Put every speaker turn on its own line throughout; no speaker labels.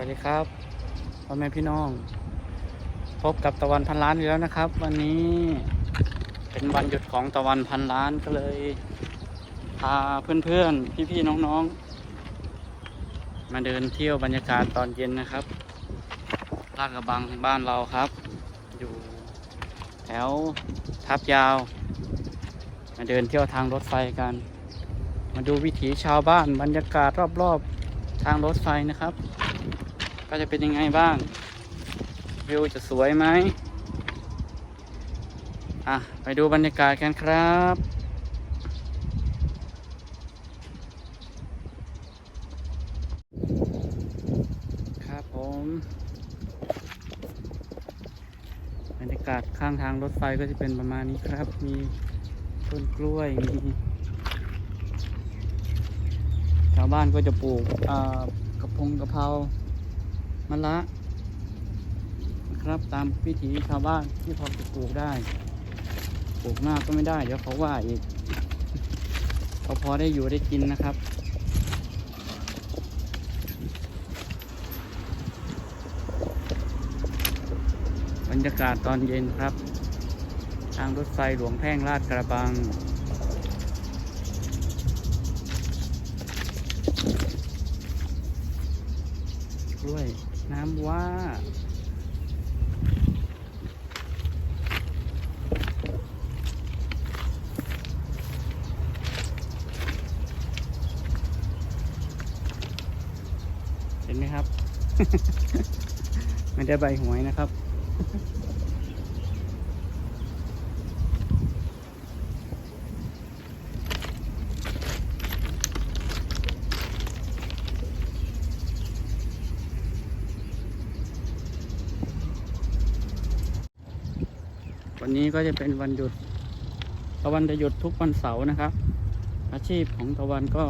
วัสดีครับพ่อแม่พี่น้อง พบกับตะวันพันล้านอีกแล้วนะครับ วันนี้เป็นวันหยุดของตะวันพันล้านก็เลยพาเพื่อนๆ พี่ๆ น้องๆ มาเดินเที่ยวบรรยากาศตอนเย็นนะครับลาดกระบังบ้านเราครับ อยู่แถวทับยาว มาเดินเที่ยวทางรถไฟกัน มาดูวิถีชาวบ้านบรรยากาศรอบๆ ทางรถไฟนะครับ ก็จะเป็นยังไงบ้าง วิวจะสวยไหมอะ ไปดูบรรยากาศกันครับครับผมบรรยากาศข้างทางรถไฟก็จะเป็นประมาณนี้ครับ มีต้นกล้วย มีชาวบ้านก็จะปลูกกระพงกระเพรา มะละนะครับตามวิถีชาวบ้านที่พอจะปลูกได้ ปลูกมากก็ไม่ได้ เดี๋ยวเขาว่าอีกเขาพอได้อยู่ได้กินนะครับบรรยากาศตอนเย็นครับ ทางรถไฟหลวงแพ่งลาดกระบังกล้วย น้ำว่าเห็นไหมครับ ไม่ได้ใบหวยนะครับ วันนี้ก็จะเป็นวันหยุด ตะวันจะหยุดทุกวันเสาร์นะครับ อาชีพของตะวันก็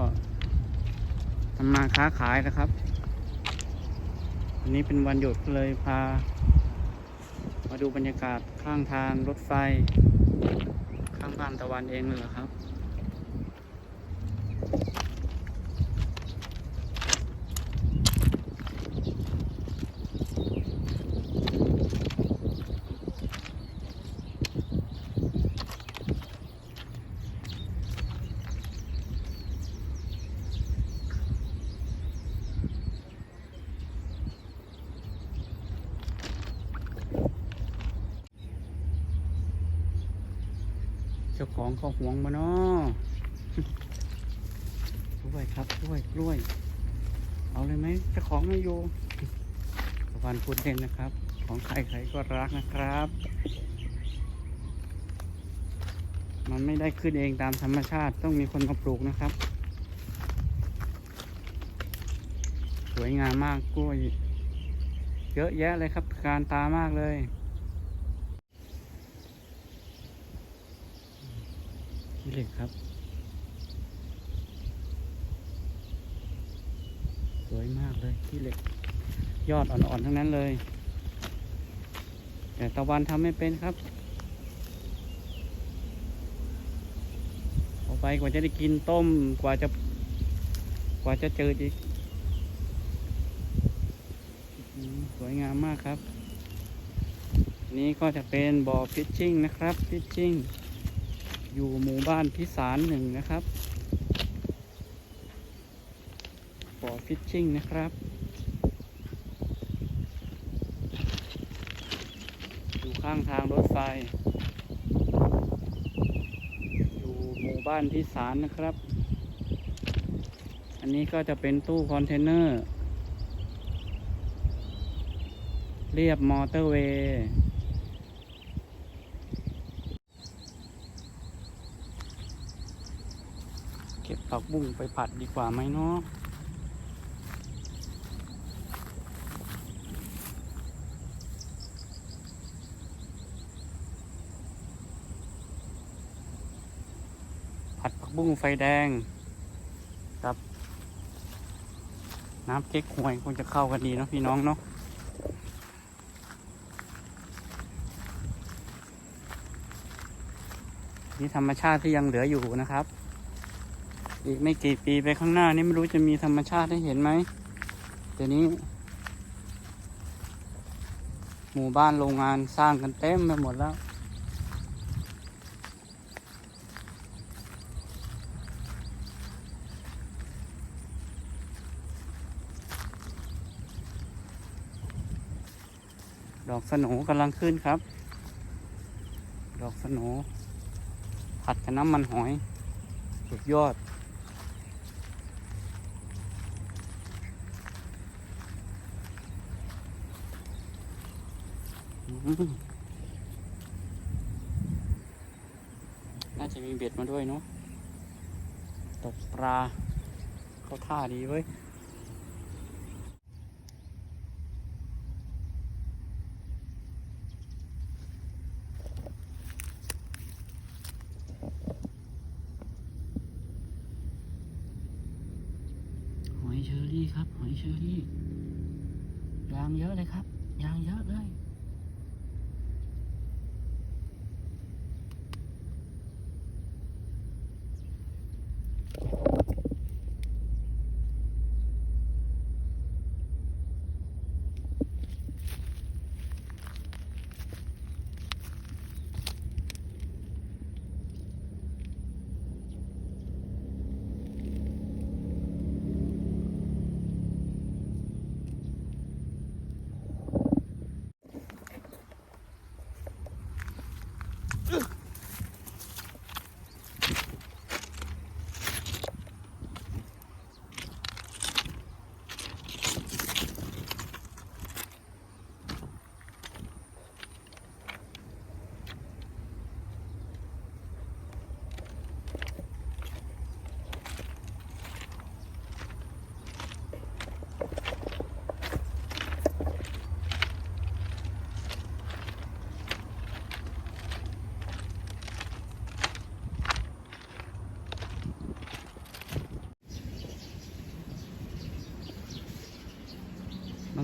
ทำมาค้าขายนะครับวันนี้เป็นวันหยุดเลยพา มาดูบรรยากาศข้างทางรถไฟ ข้างบ้านตะวันเองเลยครับ จ้าของเขาห่วงมาเนาะกล้วยครับกล้วยกล้วย เอาเลยไหมเจ้าของไม่อยู่ตะวันพูดเล่นนะครับ ของใครใครก็รักนะครับ มันไม่ได้ขึ้นเองตามธรรมชาติต้องมีคนมาปลูกนะครับ สวยงามมากกล้วย เยอะแยะเลยครับ การตามากเลย ขี้เหล็กครับ สวยมากเลยขี้เหล็ก ยอดอ่อนๆทั้งนั้นเลย แต่ตะวันทำไม่เป็นครับเอาไปกว่าจะได้กินต้มกว่าจะกว่าจะเจออีกสวยงามมากครับ นี่ก็จะเป็นบ่อฟิชชิ่งนะครับฟิชชิ่ง อยู่หมู่บ้านพิสารหนึ่งนะครับบ่อฟิชชิ่งนะครับอยู่ข้างทางรถไฟ อยู่หมู่บ้านพิสารนะครับ อันนี้ก็จะเป็นตู้คอนเทนเนอร์ เรียบมอเตอร์เวย์ ก็บผักบุ้งไปผัดดีกว่าไหมเนาะผัดผักบุ้งไฟแดง กับ น้ำเก๊กฮวยคงจะเข้ากันดีเนาะพี่น้องเนาะนี่ธรรมชาติที่ยังเหลืออยู่นะครับ อีกไม่กี่ปีไปข้างหน้านี่ไม่รู้จะมีธรรมชาติให้เห็นไหมเดี๋ยวนี้ หมู่บ้านโรงงานสร้างกันเต็มไปหมดแล้ว ดอกสโหนกำลังขึ้นครับ ดอกสโหนผัดกับน้ำมันหอย สุดยอด น่าจะมีเบ็ดมาด้วยเนาะ ตกปลา เขาท่าดีเว้ย หอยเชอรี่ครับ หอยเชอรี่ ยางเยอะเลยครับ ยางเยอะเลย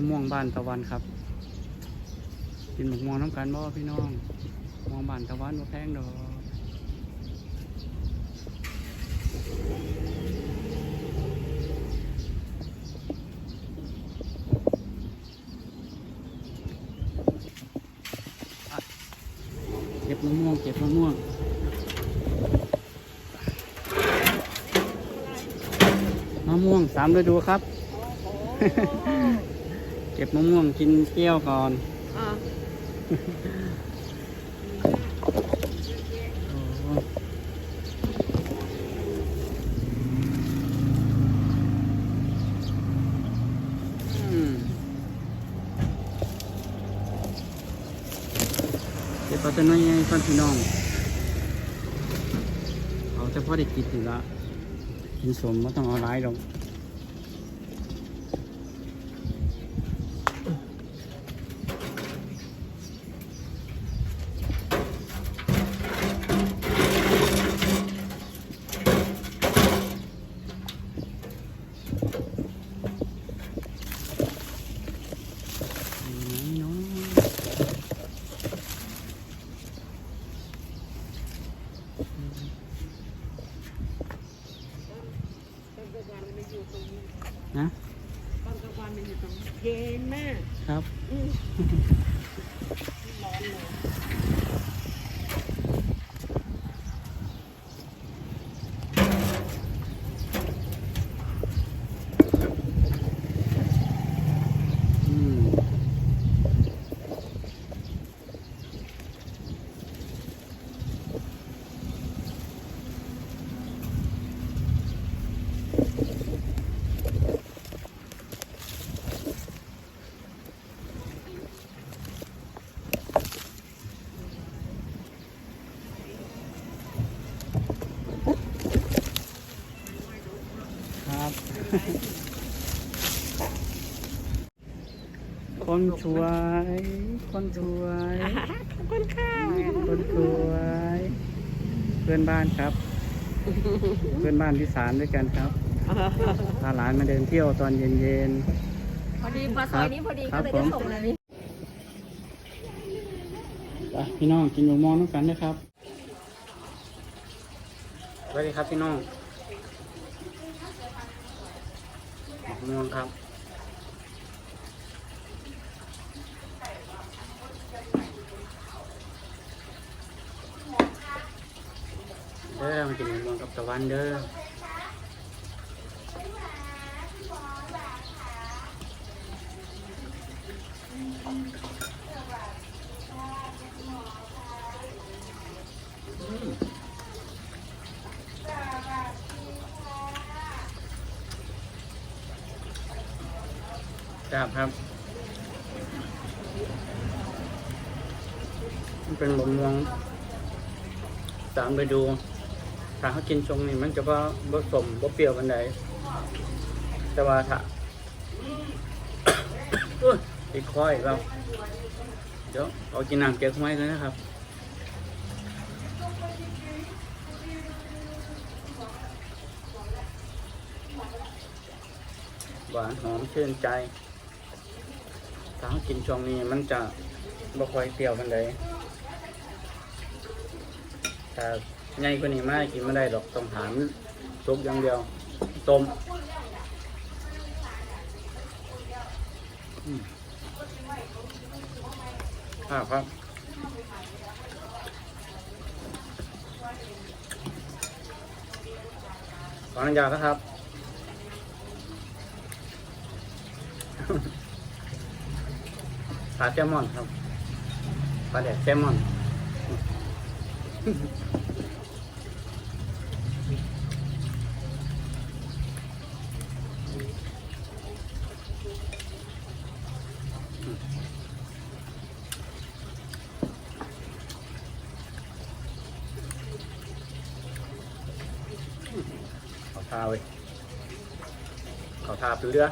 ม่วงบ้านตะวันครับ กินหมะม่วงน้ำกันบ่พี่น้องมะม่วงบ้านตะวันบ่แพงดอกอะเก็บมะม่วงเก็บมะม่วงมะม่วงสามฤดูครับ เก็บมะม่วงกินเปรี้ยวก่อน
อ่า
โอ้อืมเก็บเอาแต่น้อยใหญ่ก่อนพี่น้องเอาแต่พอได้กินอยู่ละกินสมไม่ต้องเอาหลายหรอก น้อยๆนะ
ตอนกลางวันมันอยู่ตรงนี้เย็นมาก
ครับ
อืมร้อนเลย
อืม ครับคนสวย คนสวย
ขอบคุณค่ะ
คนสวย เพื่อนบ้านครับ เพื่อนบ้านที่สารด้วยกันครับพาหลานมาเดินเที่ยวตอนเย็น
พอดีมาซอยนี้พอดี
ครั
ก็
บ
เลย
ผม
ได้ส่งเลย
ๆไปพี่น้องกินหมูมองน้ำกันนะครับสวัสดีครับพี่น้อง ม่วงครับเด้อมันจะเหมือนมองกับตะวันเด้อ ครับครับ มันเป็นมะม่วงสามไปดู ถ้าเขากินชงนี่มันจะว่าบ่สมบ่เปรี้ยวกันใดแต่ว่าถ้าอุ้ยติดคอยเราเดี๋ยวเอากินน้ำเก๊กไว้กันนะครับหวานหอมชื่นใจ ถ้ากินช่วงนี้มันจะบ่ค่อยเปรี้ยวกันเลยถ้าใหญ่กว่านี้มากกินไม่ได้หรอกต้องหามซุปอย่างเดียว ต้มอืมอ่าครับขออนุญาตนะครับ ปลาแซลมอนครับปลาแดดแซลมอนเขอทาไว้ยเขอทาไปเรือ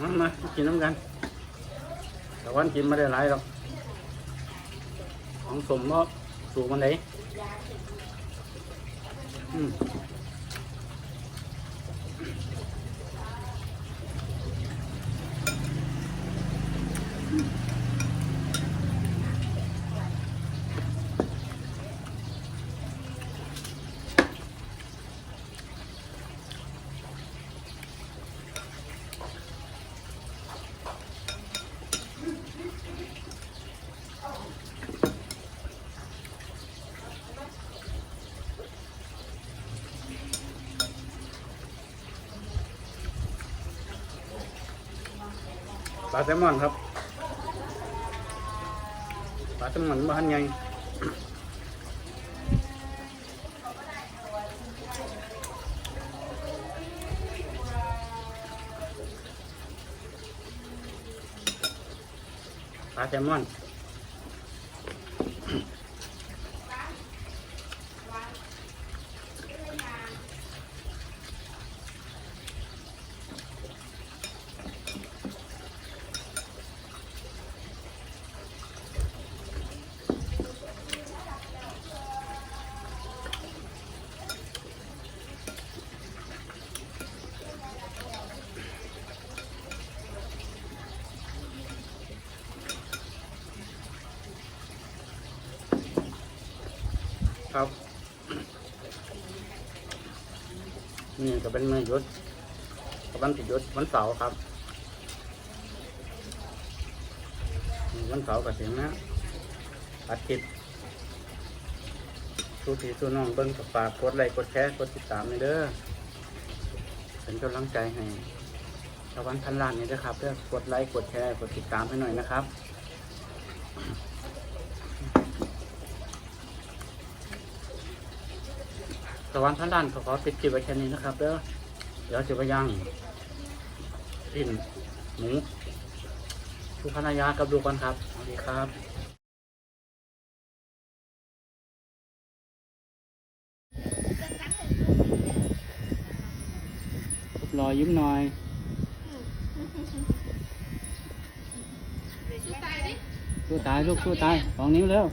มามากินน้ำกัน แต่วันกินไม่ได้หลายหรอก ของสมก็สูงมันไหนอืม ปลาแซลมอนครับ ปลาแซลมอนบ้านไงปลาแซลมอน ครับ นี่ก็เป็นมือหยุดกับวันติดยุดวันเสาร์ครับวันเสาร์กับถึงนะอาทิตย์สู้พี่สู้น้องเบิ้งกับฝากกดไลค์กดแชร์กดติดตามเลยเด้อเป็นกำลังใจให้ชาวบ้านพันล้านนี่นะครับเพื่อกดไลค์กดแชร์กดติดตามให้หน่อยนะครับ ตะวันพันล้านขอขอปิดคลิปไว้แค่นี้นะครับเด้อเดี๋ยวจะไปย่างสิ้นหมูสุภรรยากับดูกันครับสวัสดีครับรอยยิ้มหน่อยสู้ตายลูกสู้ตายสองนิ้วแล้ว